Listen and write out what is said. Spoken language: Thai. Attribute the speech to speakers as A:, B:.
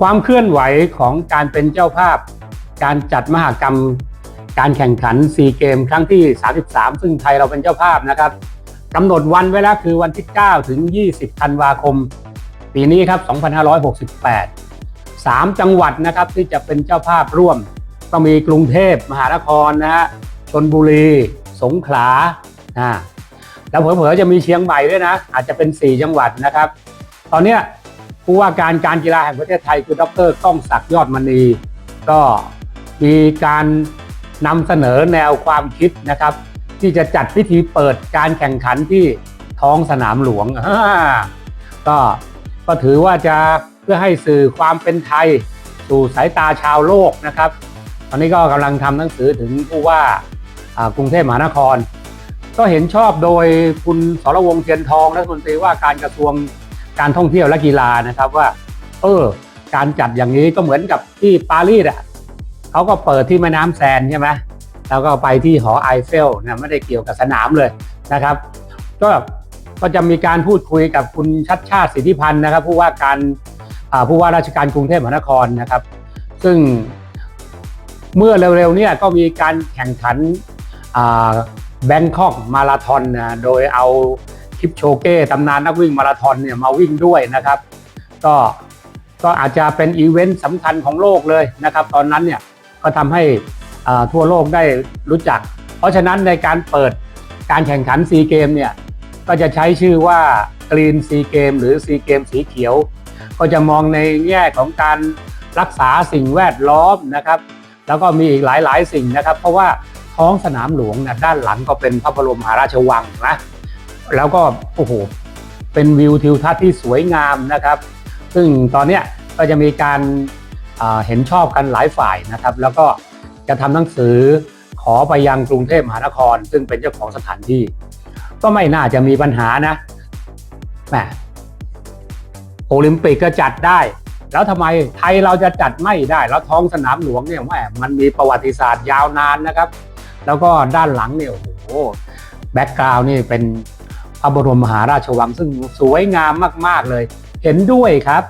A: ความเคลื่อนไหวของการเป็นเจ้าภาพ การจัดมหกรรม การแข่งขันซีเกม ครั้งที่ 33 ซึ่งไทยเราเป็นเจ้าภาพนะครับกำหนดวันไว้แล้วคือวันที่ 9 ถึง 20 ธันวาคม ปีนี้ครับ 2568 3 จังหวัดนะครับที่จะเป็นเจ้าภาพร่วม ก็มีกรุงเทพมหานครนะฮะชนบุรี สงขลาอ่าแล้วเผลอๆจะมีเชียงใหม่ด้วยนะ อาจจะเป็น 4 จังหวัดนะครับ ตอนเนี้ย ผู้ว่าการการกีฬาแห่งประเทศไทยคือดรก้องศักดิ์ยอดมณี ก็มีการนำเสนอแนวความคิดนะครับ ที่จะจัดพิธีเปิดการแข่งขันที่ท้องสนามหลวงก็ก็ถือว่าจะเพื่อให้สื่อความเป็นไทย สู่สายตาชาวโลกนะครับ ตอนนี้ก็กำลังทำหนังสือถึงผู้ว่ากรุงเทพมหานคร ก็เห็นชอบโดยคุณสรวงเทียนทองรัฐมนตรีว่าการกระทรวง การท่องเที่ยวและกีฬานะครับว่า เออ การจัดอย่างนี้ก็เหมือนกับที่ปารีสอะเขาก็เปิดที่แม่น้ำแซนใช่ไหมแล้วก็ไปที่หอไอเฟลนี่ยไม่ได้เกี่ยวกับสนามเลยนะครับ ก็ก็จะมีการพูดคุยกับคุณชัดชาติสิทธิพันธ์นะครับ ผู้ว่าการผู้ว่าราชการกรุงเทพมหานครนะครับ ซึ่งเมื่อเร็วๆเนี่ยก็มีการแข่งขันแบงคอกมาราธอนนะโดยเอา ปโชเก้ตำนานนักวิ่งมาราธอนเนี่ยมาวิ่งด้วยนะครับ ก็ก็อาจจะเป็นอีเวนต์สำคัญของโลกเลยนะครับ ตอนนั้นเนี่ยก็ทำให้ทั่วโลกได้รู้จัก เพราะฉะนั้นในการเปิดการแข่งขันซีเกมเนี่ยก็จะใช้ชื่อว่ากรีนซีเกมหรือซีเกมสีเขียว ก็จะมองในแง่ของการรักษาสิ่งแวดล้อมนะครับ แล้วก็มีอีกหลายๆ สิ่งนะครับ เพราะว่าท้องสนามหลวงนะด้านหลังก็เป็นพระบรมมหาราชวังนะ แล้วก็โอ้โหเป็นวิวทิวทัศน์ที่สวยงามนะครับ ซึ่งตอนเนี้ยก็จะมีการเห็นชอบกันหลายฝ่ายนะครับ แล้วก็จะทำหนังสือขอไปยังกรุงเทพมหานคร ซึ่งเป็นเจ้าของสถานที่ ก็ไม่น่าจะมีปัญหานะแหมโอลิมปิกก็จัดได้ แล้วทำไมไทยเราจะจัดไม่ได้ แล้วท้องสนามหลวงเนี่ยแหมมันมีประวัติศาสตร์ยาวนานนะครับ แล้วก็ด้านหลังเนี่ยโอ้โหแบ็กกราวนี่เป็น ระบรมมหาราชวังซึ่งสวยงามมาก ๆ เลย เห็นด้วยครับ